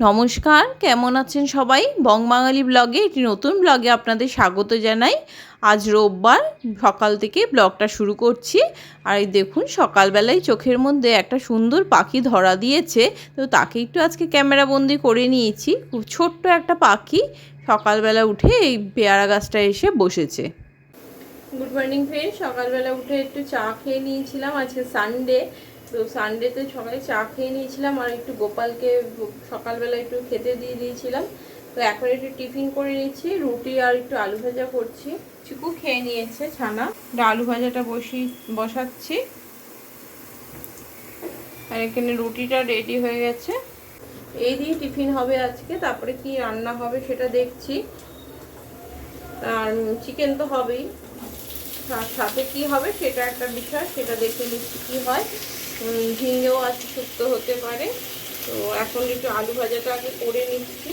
নমস্কার, কেমন আছেন সবাই? বংবাঙালি ব্লগে একটি নতুন ব্লগে আপনাদের স্বাগত জানাই। আজ রোববার, সকাল থেকে ব্লগটা শুরু করছি। আর এই দেখুন, সকালবেলায় চোখের মধ্যে একটা সুন্দর পাখি ধরা দিয়েছে। তো তাকে একটু আজকে ক্যামেরা বন্দি করে নিয়েছি। খুব ছোট্ট একটা পাখি, সকালবেলা উঠে এই পেয়ারা গাছটা এসে বসেছে। গুড মর্নিং ফ্রেন্ড সকালবেলা উঠে একটু চা খেয়ে নিয়েছিলাম। আজকে সানডে তো সানডেতে সকালে চা খেয়ে নিয়েছিলাম আর একটু গোপালকে সকালবেলা একটু খেতে দিয়ে দিয়েছিলাম। তো এখন একটু টিফিন করে নিচ্ছি রুটি আর একটু আলু ভাজা করছি। চিকু খেয়ে নিয়েছে ছানা। আলু ভাজাটা বসি বসাচ্ছি। আর এখানে রুটিটা রেডি হয়ে গেছে। এই দিয়ে টিফিন হবে আজকে তারপরে কি রান্না হবে সেটা দেখছি। আর চিকেন তো হবেই। তার সাথে কি হবে সেটা একটা বিষয় সেটা দেখে নিচ্ছি কি হয়। ঝিঙেও আছে শুক্তো হতে পারে। তো এখন একটু আলু ভাজাটা আগে করে নিচ্ছি।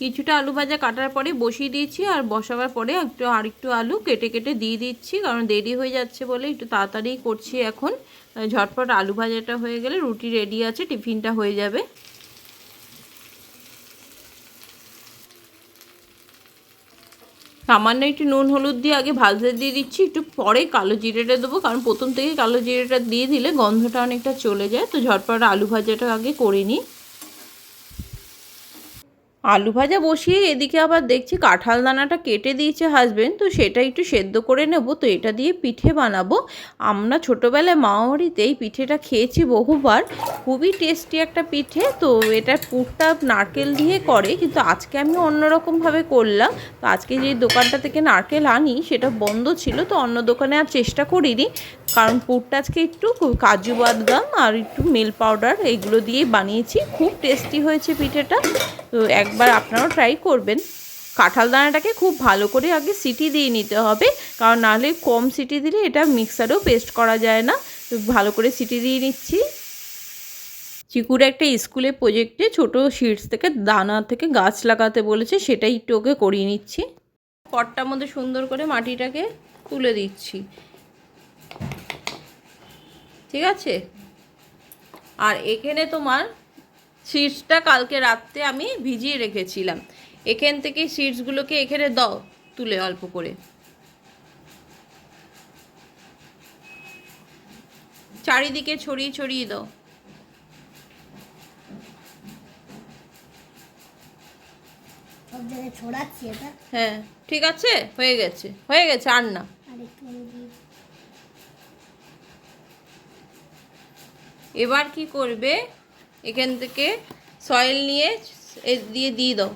কিছুটা আলু ভাজা কাটার পরে বসিয়ে দিয়েছি, আর বসাবার পরে একটু আর একটু আলু কেটে কেটে দিয়ে দিচ্ছি, কারণ দেরি হয়ে যাচ্ছে বলে একটু তাড়াতাড়ি করছি এখন। ঝটপট আলু ভাজাটা হয়ে গেলে রুটি রেডি আছে, টিফিনটা হয়ে যাবে। সামান্য একটু নুন, হলুদ দিয়ে আগে ভাজতে দিয়ে দিচ্ছি। একটু পরে কালো জিরেটা দেবো, কারণ প্রথম থেকে কালো জিরেটা দিয়ে দিলে গন্ধটা অনেকটা চলে যায়। তো ঝটপট আলু ভাজাটা আগে করে নিই। আলু ভাজা বসিয়ে এদিকে আবার দেখছি কাঁঠাল দানাটা কেটে দিয়েছে হাজবেন্ড তো সেটা একটু সেদ্ধ করে নেব, তো এটা দিয়ে পিঠে বানাবো। আমরা ছোটোবেলায় মামাবাড়িতে এই পিঠেটা খেয়েছি বহুবার, খুবই টেস্টি একটা পিঠে, তো এটা পুরটা নারকেল দিয়ে করে, কিন্তু আজকে আমি অন্যরকমভাবে করলাম। তো আজকে যে দোকানটা থেকে নারকেল আনি, সেটা বন্ধ ছিল, তো অন্য দোকানে আর চেষ্টা করিনি। কারণ পুরটা আজকে একটু কাজু বাদাম আর একটু মিল্ক পাউডার এইগুলো দিয়ে বানিয়েছি। খুব টেস্টি হয়েছে পিঠেটা। তো একবার আপনারাও ট্রাই করবেন। কাঁঠাল দানাটাকে খুব ভালো করে আগে সিটি দিয়ে নিতে হবে। কারণ নাহলে কম সিটি দিলে এটা মিক্সারেও পেস্ট করা যায় না। তো ভালো করে সিটি দিয়ে নিচ্ছি। চিকুর একটা স্কুলে প্রজেক্টে ছোট শিটস থেকে দানা থেকে গাছ লাগাতে বলেছে, সেটাই একটু ওকে করিয়ে নিচ্ছি। পটটার মধ্যে সুন্দর করে মাটিটাকে তুলে দিচ্ছি। ঠিক আছে? আর এখানে তোমার সিডসটা কালকে রাত্রে আমি ভিজিয়ে রেখেছিলাম। এখান থেকে সিডসগুলোকে এখানে দাও তুলে অল্প করে। চারিদিকে ছড়িয়ে ছড়িয়ে দাও। হ্যাঁ ঠিক আছে? হয়ে গেছে। হয়ে গেছে আর না আর একটু আমি দিই। এবার কি করবে? এখান থেকে সয়েল নিয়ে দিয়ে দিয়ে দাও।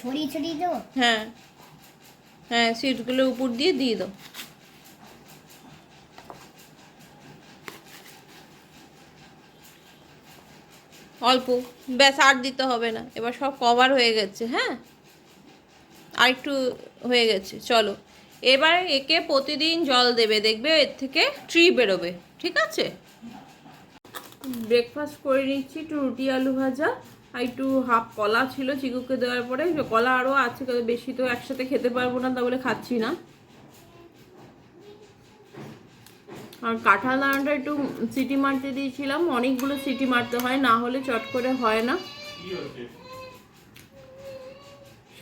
ছড়িয়ে ছড়িয়ে দেবো হ্যাঁ। হ্যাঁ সিটগুলো উপর দিয়ে দিয়ে দাও। অল্প। ব্যাস আর দিতে হবে না। এবার সব কভার হয়ে গেছে হ্যাঁ? আর একটু হয়ে গেছে চলো। এবার একে প্রতিদিন জল দেবে দেখবে এর থেকে ট্রি বেরোবে ঠিক আছে? ব্রেকফাস্ট করে নিচ্ছি একটু রুটি আলু ভাজা আর একটু হাফ কলা ছিল চিকুকে দেওয়ার পরে। কলা আরও আছে বেশি তো একসাথে খেতে পারব না তা বলে খাচ্ছি না। আর কাঁঠাল দানাটা একটু সিটি মারতে দিয়েছিলাম অনেকগুলো সিটি মারতে হয় না হলে চট করে হয় না।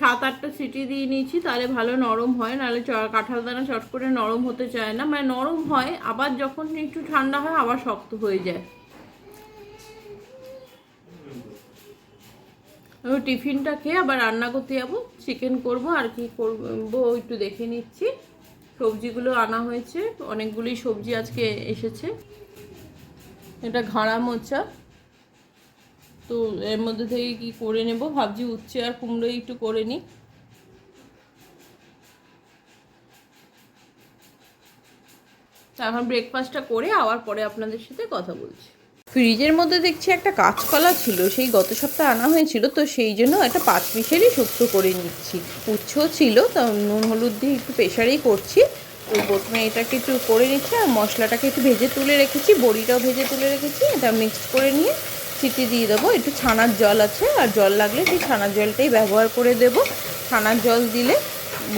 সাত আটটা সিটি দিয়ে নিয়েছি, তাহলে ভালো নরম হয়, নাহলে কাঁঠাল দানা চট করে নরম হতে চায় না। মানে নরম হয়, আবার যখন একটু ঠান্ডা হয়, আবার শক্ত হয়ে যায়। টিফিনটা খেয়ে আবার রান্না করতে যাব, চিকেন করব, আর কি করব একটু দেখে নিচ্ছি। সবজিগুলো আনা হয়েছে অনেকগুলি সবজি আজকে এসেছে। এটা ঘাড়া মোচা তো এর মধ্যে থেকে কি করে নেব? ভাবছি উচ্ছে আর কুমড়োই একটু করে নিই। এখন ব্রেকফাস্টটা করে আবার পরে আপনাদের সাথে কথা বলছি। ফ্রিজের মধ্যে দেখছি একটা কাঁচকলা ছিল, সেই গত সপ্তাহে আনা হয়েছিল, তো সেই জন্য একটা পাঁচ মিশালি শুক্তো করে নিচ্ছি। উচ্ছেও ছিল, তা নুন, হলুদ দিয়ে একটু প্রেশারেই করছি। তো প্রথমে এটাকে একটু করে নিচ্ছি আর মশলাটাকে একটু ভেজে তুলে রেখেছি, বড়িটাও ভেজে তুলে রেখেছি, এটা মিক্সড করে নিয়ে সিটি দিয়ে দেবো। একটু ছানার জল আছে, আর জল লাগলে সেই ছানার জলটাই ব্যবহার করে দেব। ছানার জল দিলে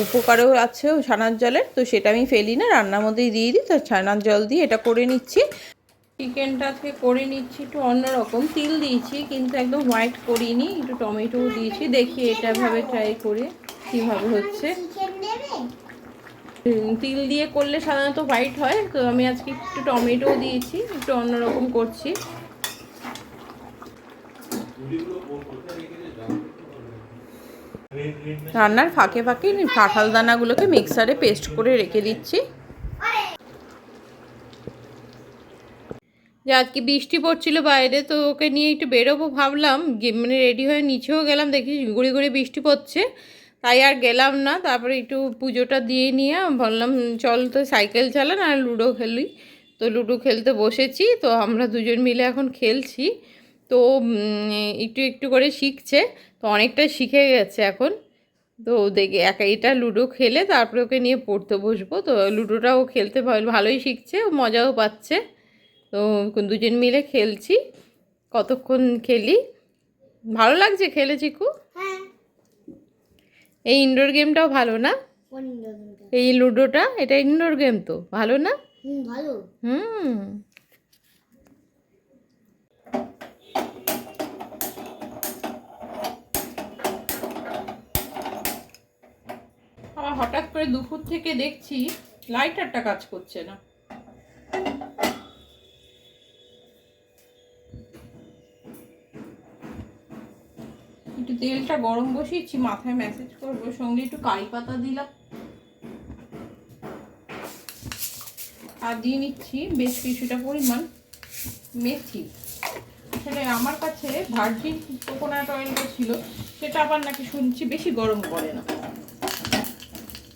উপকারও আছে ছানার জলের, তো সেটা আমি ফেলি না, রান্নার মধ্যেই দিয়ে দিই, তো ছানার জল দিয়ে এটা করে নিচ্ছি। চিকেনটা আজকে করে নিচ্ছি একটু অন্যরকম, তিল দিয়েছি, কিন্তু একদম হোয়াইট করিনি, একটু টমেটো দিয়েছি, দেখি এটা ভাবে ট্রাই করে কীভাবে হচ্ছে। তিল দিয়ে করলে সাধারণত হোয়াইট হয়, তো আমি আজকে একটু টমেটো দিয়েছি, একটু অন্যরকম করছি। রান্নার ফাঁকে ফাঁকে কাঁঠাল দানাগুলোকে মিক্সারে পেস্ট করে রেখে দিচ্ছি। যে আজকে বৃষ্টি পড়ছিল বাইরে, তো ওকে নিয়ে একটু বেরোবো ভাবলাম। মানে রেডি হয়ে নিচেও গেলাম, দেখি গুড়ি গুড়ি বৃষ্টি পড়ছে। তাই আর গেলাম না, তারপরে একটু পুজোটা দিয়ে নিয়ে বললাম, চল তো সাইকেল চালান আর লুডো খেলি। তো লুডো খেলতে বসেছি, তো আমরা দুজন মিলে এখন খেলছি। তো একটু একটু করে শিখছে তো অনেকটা শিখে গেছে এখন। তো দেখে একা এটা লুডো খেলে তারপরে ওকে নিয়ে পড়তে বসবো। তো লুডোটাও খেলতে ভালো- ভালোই শিখছে ও মজাও পাচ্ছে। তো দুজন মিলে খেলছি কতক্ষণ খেলি। ভালো লাগছে খেলে চিকু? হ্যাঁ। এই ইনডোর গেমটাও ভালো না? এই লুডোটা এটা ইনডোর গেম তো ভালো না? ভালো। হুম। হঠাৎ করে দুপুর থেকে দেখছি লাইটারটা কাজ করছে না। একটু তেলটা গরম বসিয়েছি, মাথায় মেসেজ করব, সঙ্গে একটু কারি পাতা দিলাম। আর দিয়ে নিচ্ছি বেশ কিছুটা পরিমাণ মেথি। আসলে আমার কাছে ভার্জিন কোকোনাট অয়েলটা ছিল, সেটা আবার নাকি শুনছি বেশি গরম করে না।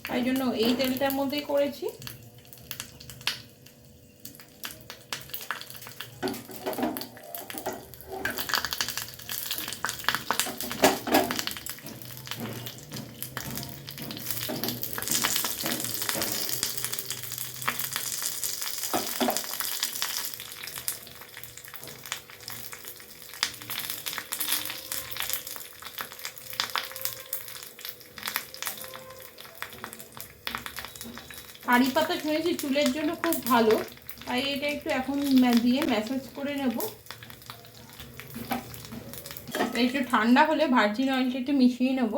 তাই জন্য এই তেলটার মধ্যেই করেছি। কারি পাতা শুনেছি, চুলের জন্য খুব ভালো। তাই এটা একটু এখন দিয়ে ম্যাসাজ করে নেব। একটু ঠান্ডা হলে ভার্জিন অয়েলটা একটু মিশিয়ে নেব।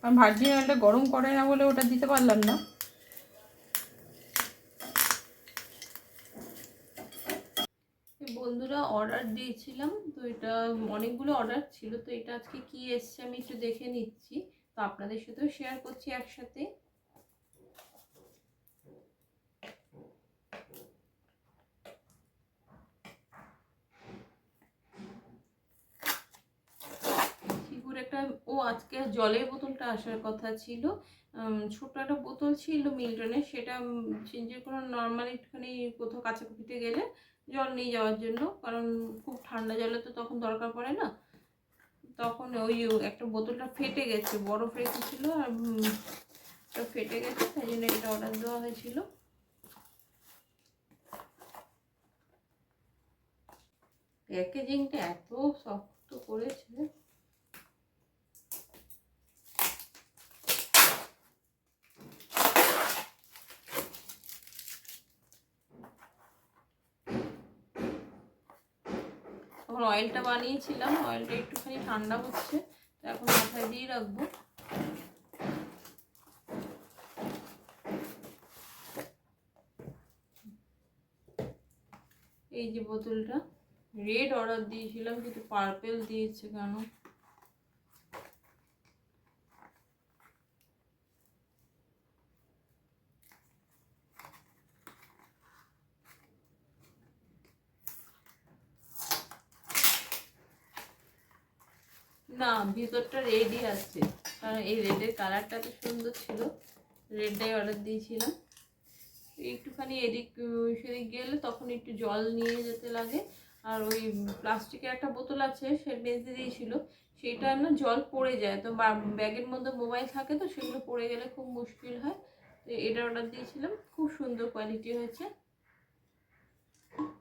কারণ ভার্জিন অয়েলটা গরম করে না বলে ওটা দিতে পারলাম না। বন্ধুরা অর্ডার দিয়েছিলাম, তো এটা অনেকগুলো অর্ডার ছিল, তো এটা আজকে কি এসছে আমি একটু দেখে নিচ্ছি। তো আপনাদের সাথেও শেয়ার করছি একসাথে শিকুর একটা ও আজকে জলের বোতলটা আসার কথা ছিল। ছোট একটা বোতল ছিল মিল্টনের সেটা যে কোনো নর্মাল একটুখানি কোথাও কাছাকাছিতে গেলে জল নিয়ে যাওয়ার জন্য, কারণ খুব ঠান্ডা জলে তো তখন দরকার পড়ে না। তখন ওই একটা বোতলটা ফেটে গেছে বরফ রেখেছিল আর ফেটে গেছে, তাই জন্য এটা অর্ডার দেওয়া হয়েছিল। প্যাকেজিংটা এত শক্ত করেছে। তখন অয়েলটা বানিয়েছিলাম অয়েলটা একটুখানি ঠান্ডা হচ্ছে, তো এখন মাথায় দিয়ে রাখব। এই যে বোতলটা রেড অর্ডার দিয়েছিলাম, কিন্তু পার্পেল দিয়েছে কেন? না, ভিতরটা রেডই আছে। কারণ এই রেডের কালারটা তো সুন্দর ছিল। রেডটাই অর্ডার দিয়েছিলাম। একটুখানি এদিক সেদিক গেলে তখন একটু জল নিয়ে যেতে লাগে। আর ওই প্লাস্টিকের একটা বোতল আছে, সে বেঁধে দিয়েছিল। সেটা না জল পড়ে যায়। তো ব্যাগের মধ্যে মোবাইল থাকে তো, সেগুলো পড়ে গেলে খুব মুশকিল হয়। তো এটা অর্ডার দিয়েছিলাম। খুব সুন্দর কোয়ালিটি হয়েছে।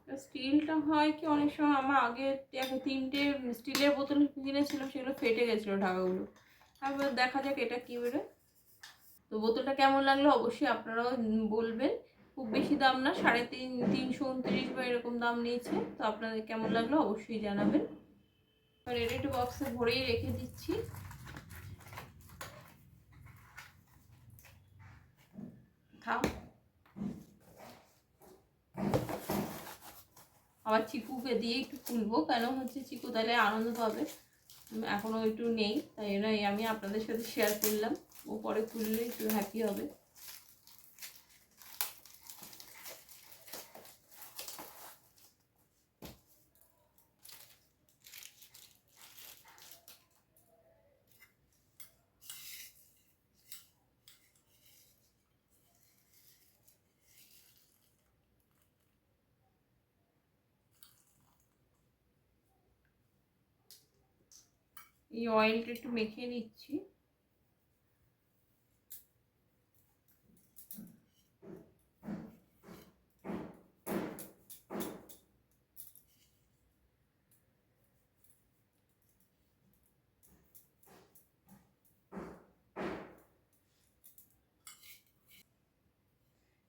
স্টিলটা হয় কি, অনেক সময় আমার আগে দেখো তিনটে স্টিলের বোতল কিনেছিলাম সেগুলো ফেটে গেছিল ঢাকাগুলো। তারপর দেখা যাক এটা কী বেরোয়। তো বোতলটা কেমন লাগল অবশ্যই আপনারাও বলবেন। খুব বেশি দাম না, সাড়ে তিন, তিনশো উনত্রিশ বা এরকম দাম নিয়েছে। তো আপনাদের কেমন লাগল অবশ্যই জানাবেন। আর এটা একটু বক্সে ভরেই রেখে দিচ্ছি। থাক আবার চিকুকে দিয়ে একটু খুলবো কেন হচ্ছে চিকু তাহলে আনন্দ পাবে। এখনও একটু নেই, তাই জন্য আমি আপনাদের সাথে শেয়ার করলাম। ও পরে খুললে একটু হ্যাপি হবে। এই অয়েলটা একটু মেখে নিচ্ছি।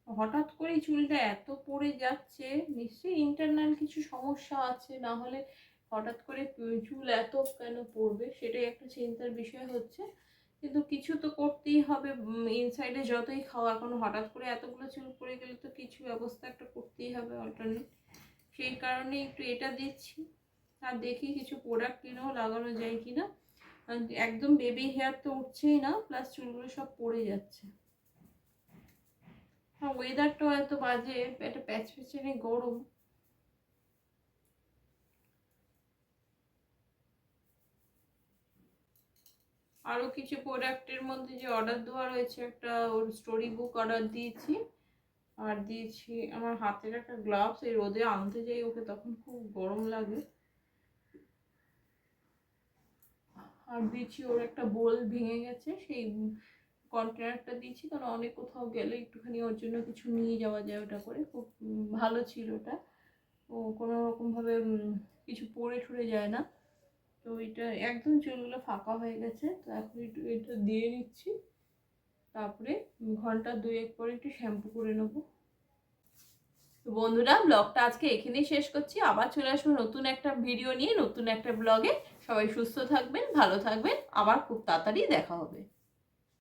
হঠাৎ করে চুলটা এত পড়ে যাচ্ছে, নিশ্চয়ই ইন্টারনাল কিছু সমস্যা আছে, না হলে হঠাৎ করে চুল এত কেন পড়বে সেটাই একটা চিন্তার বিষয় হচ্ছে। কিন্তু কিছু তো করতেই হবে ইনসাইডে যতই খাওয়া এখন হঠাৎ করে এতগুলো চুল পড়ে গেলে তো কিছু ব্যবস্থা একটা করতেই হবে অল্টারনেট সেই কারণে একটু এটা দিচ্ছি, আর দেখি কিছু প্রোডাক্ট কিনেও লাগানো যায় কিনা। আর একদম বেবি হেয়ার তো উঠছেই না প্লাস চুলগুলো সব পড়ে যাচ্ছে। হ্যাঁ ওয়েদারটাও এত বাজে, একটা প্যাচ প্যাচানি গরম। আরও কিছু প্রোডাক্টের মধ্যে যে অর্ডার দেওয়া রয়েছে, একটা ওর স্টোরি বুক অর্ডার দিয়েছি। আর দিয়েছি আমার হাতের একটা গ্লাভস এই রোদে আনতে যাই ওকে, তখন খুব গরম লাগে। আর দিয়েছি ওর একটা বোল ভেঙে গেছে, সেই কন্টেনারটা দিয়েছি, কারণ অনেক কোথাও গেলে একটুখানি ওর জন্য কিছু নিয়ে যাওয়া যায় ওটা করে। খুব ভালো ছিল ওটা। ও কোনো রকমভাবে কিছু পড়ে ঠরে যায় না। তো এটা একদম চুলগুলো ফাঁকা হয়ে গেছে, তো এখন একটু এটা দিয়ে নিচ্ছি। তারপরে ঘণ্টা দুয়েক পরে একটু শ্যাম্পু করে নেব। তো বন্ধুরা, ব্লগটা আজকে এখানেই শেষ করছি। আবার চলে আসব নতুন একটা ভিডিও নিয়ে, নতুন একটা ব্লগে। সবাই সুস্থ থাকবেন, ভালো থাকবেন। আবার খুব তাড়াতাড়ি দেখা হবে।